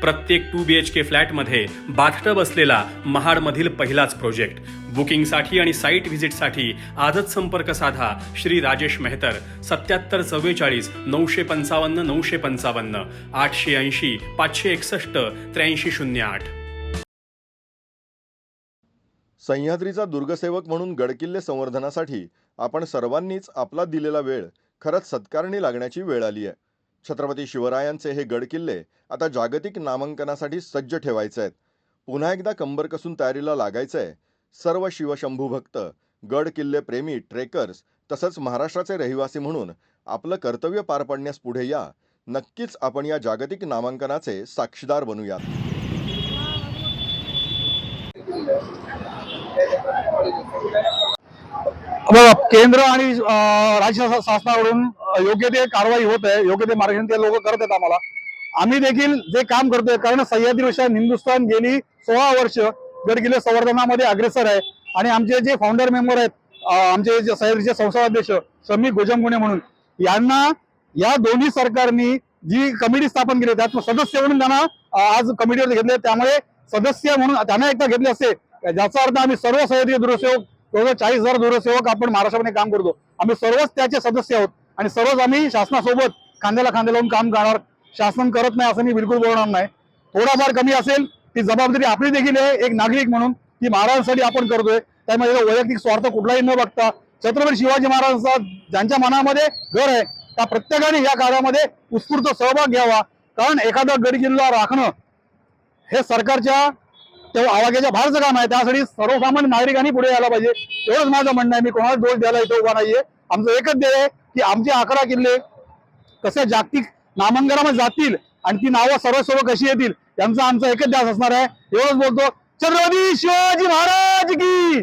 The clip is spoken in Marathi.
प्रत्येक टू बी एच के फ्लॅटमध्ये बाथटब असलेला महाडमधील पहिलाच प्रोजेक्ट. बुकिंगसाठी आणि साईट व्हिजिटसाठी आजच संपर्क साधा श्री राजेश मेहतर. सत्याहत्तर चव्वेचाळीस नऊशे पंचावन्न नऊशे पंचावन्न आठशे ऐंशी पाचशे एकसष्ट त्र्याऐंशी शून्य आठ. सह्याद्रीचा दुर्गसेवक म्हणून गडकिल्ले संवर्धनासाठी आपण सर्वांनीच आपला दिलेला वेळ खरंच सत्कारणी लागण्याची वेळ आली आहे छत्रपती शिवरायांचे हे गडकिल्ले आता जागतिक नामांकनासाठी सज्ज ठेवायचे आहेत. पुन्हा एकदा कंबर कसून तयारीला लागायचं आहे सर्व शिवशंभू भक्त गड किल्ले प्रेमी ट्रेकर्स तसंच महाराष्ट्राचे रहिवासी म्हणून आपलं कर्तव्य पार पाडण्यास पुढे या. नक्कीच आपण या जागतिक नामांकनाचे साक्षीदार बनूयात. केंद्र आणि राज्य शासनाकडून योग्य ते कारवाई होत आहे योग्य ते मार्गदर्शन ते लोक करत आहेत आम्हाला. आम्ही देखील जे काम करतोय कारण सह्याद्री विषय हिंदुस्थान गेली सोळा वर्ष गडकिल्ले संवर्धनामध्ये अग्रेसर आहे. आणि आमचे जे फाउंडर मेंबर आहेत आमचे जे सह्याद्रीचे संस्थाध्यक्ष श्रमिक गोजमगुणे म्हणून यांना या दोन्ही सरकारनी जी कमिटी स्थापन केली त्यात सदस्य म्हणून त्यांना आज कमिटीवर घेतले. त्यामुळे सदस्य म्हणून त्यांना एकदा घेतले असते. ज्याचा अर्थ आम्ही सर्व सह्याद्री दूरसेवक जवळजवळ चाळीस हजार दूरसेवक आपण महाराष्ट्रामध्ये काम करतो. आम्ही सर्वच त्याचे सदस्य आहोत. आणि सर्वच आम्ही शासनासोबत खांद्याला खांदे लावून काम करणार. शासन करत नाही असं मी बिलकुल बोलणार नाही. थोडाफार कमी असेल ती जबाबदारी आपली देखील आहे एक नागरिक म्हणून ती महाराजांसाठी आपण करतोय. त्यामध्ये वैयक्तिक स्वार्थ कुठलाही न बघता छत्रपती शिवाजी महाराजांचा ज्यांच्या मनामध्ये घर आहे त्या प्रत्येकाने या कार्यामध्ये उत्स्फूर्त सहभाग घ्यावा. कारण एखादा गड किल्ला राखणं हे सरकारच्या तेव्हा आवाक्याच्या बाहेरचं काम आहे. त्यासाठी सर्वसामान्य नागरिकांनी पुढे यायला पाहिजे. एवढंच माझं म्हणणं आहे. मी कोणाला दोष द्यायला इथं उभा नाहीये. आमचं एकच ध्येय आहे की आमचे अकरा किल्ले कसे जागतिक नामांकनामध्ये जातील आणि ती नावं सर्व सर्व कशी येतील यांचा आमचा एकच ध्यास असणार आहे. एवढंच बोलतो. छत्रपती शिवाजी महाराज की!